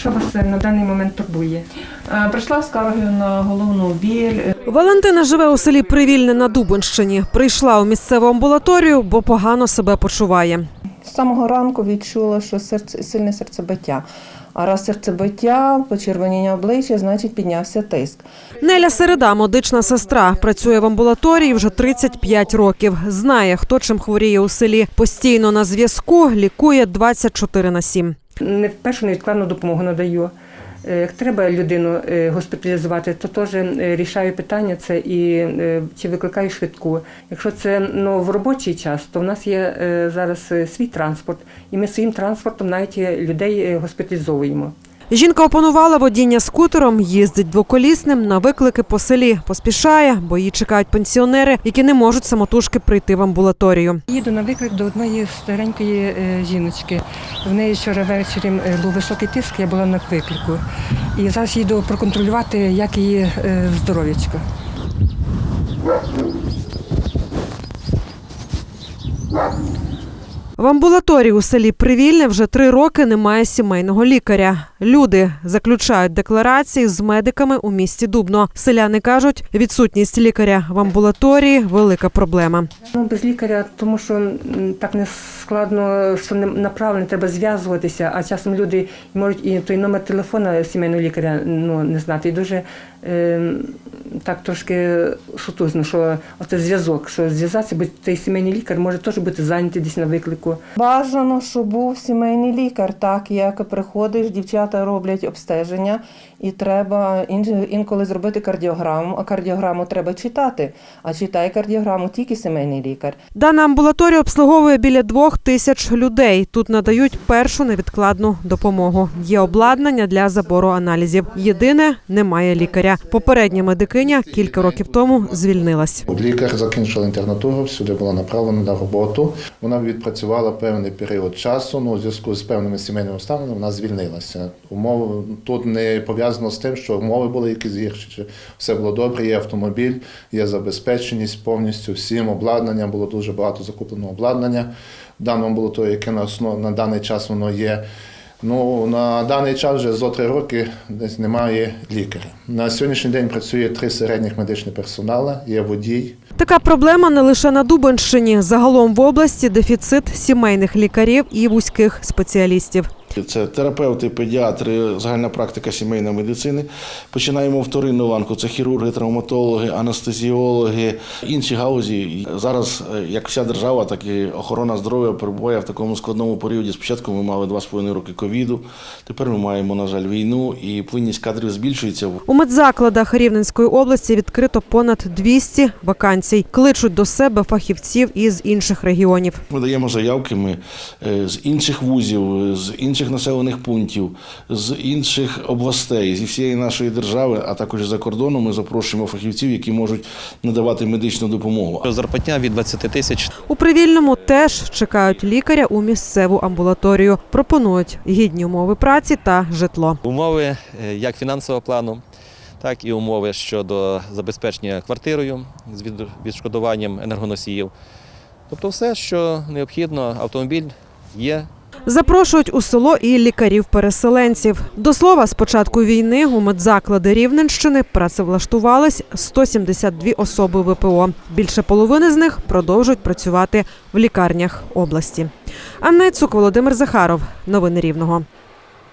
що вас е, на даний момент турбує? Е, Прийшла скаргою на головну біль. Валентина живе у селі Привільне на Дубенщині. Прийшла у місцеву амбулаторію, бо погано себе почуває. З самого ранку відчула, що серце, сильне серцебиття. А раз серцебиття, почервоніння обличчя, значить піднявся тиск. Неля Середа, медична сестра, працює в амбулаторії вже 35 років. Знає, хто чим хворіє у селі. Постійно на зв'язку, лікує 24 на 7. Не першу невідкладну допомогу надаю. Е, Як треба людину е, госпіталізувати, то теж е, рішаю питання це і чи викликаю швидку. Якщо це ну, в робочий час, то в нас є зараз свій транспорт, і ми своїм транспортом навіть людей госпіталізовуємо. Жінка опанувала водіння скутером, їздить двоколісним на виклики по селі. Поспішає, бо її чекають пенсіонери, які не можуть самотужки прийти в амбулаторію. Їду на виклик до одної старенької е, жіночки. В неї вчора ввечері е, був високий тиск, я була на виклику. І зараз їду проконтролювати, як її е, здоров'ячко. В амбулаторії у селі Привільне вже три роки немає сімейного лікаря. Люди заключають декларації з медиками у місті Дубно. Селяни кажуть, відсутність лікаря в амбулаторії велика проблема. Ну, без лікаря, тому що так не складно, що не направлено, треба зв'язуватися, а часом люди можуть і той номер телефона сімейного лікаря ну, не знати. І дуже е, так трошки шутузно, що оце зв'язок, що зв'язатися, бо той сімейний лікар може теж бути зайнятий десь на виклику. Бажано, щоб був сімейний лікар, так як приходиш, дівчата роблять обстеження, і треба ін- інколи зробити кардіограму, а кардіограму треба читати. А читає кардіограму тільки сімейний лікар. Дана амбулаторія обслуговує біля двох тисяч людей. Тут надають першу невідкладну допомогу. Є обладнання для забору аналізів. Єдине немає лікаря. Попередня медикиня кілька років тому звільнилась. Лікар закінчила інтернатуру, сюди була направлена на роботу. Вона відпрацювала певний період часу. Ну, у зв'язку з певними сімейними обставинами вона звільнилася. Умови тут не пов'язано з тим, що умови були якісь гірші. Чи все було добре. Є автомобіль, є забезпеченість повністю всім обладнанням. Було дуже багато закуплено обладнання. В було то, яке на основ на даний час воно є. Ну, на даний час вже зо три роки десь немає лікаря. На сьогоднішній день працює три середніх медичних персонала, є водій. Така проблема не лише на Дубенщині. Загалом в області дефіцит сімейних лікарів і вузьких спеціалістів. Це терапевти, педіатри, загальна практика сімейної медицини. Починаємо вторинну ланку. Це хірурги, травматологи, анестезіологи, інші гаузі. Зараз, е, як вся держава, так і охорона здоров'я перебуває в такому складному періоді. Спочатку ми мали два з половиною роки ковіду. Тепер ми маємо, на жаль, війну, і плинність кадрів збільшується. У медзакладах Рівненської області відкрито понад 200 вакансій. Кличуть до себе фахівців із інших регіонів. Ми даємо заявки ми е, з інших вузів, з інших населених пунктів, з інших областей, зі всієї нашої держави, а також за кордону. Ми запрошуємо фахівців, які можуть надавати медичну допомогу. Зарплатня від 20 тисяч У привільному теж чекають лікаря у місцеву амбулаторію. Пропонують гідні умови праці та житло. умови е, як фінансового плану, так і умови щодо забезпечення квартирою з відшкодуванням енергоносіїв. Тобто все, що необхідно, автомобіль є, Запрошують у село і лікарів-переселенців. До слова, з початку війни у медзаклади Рівненщини працевлаштувались 172 особи ВПО. Більше половини з них продовжують працювати в лікарнях області. Анна Цук, Володимир Захаров. Новини Рівного.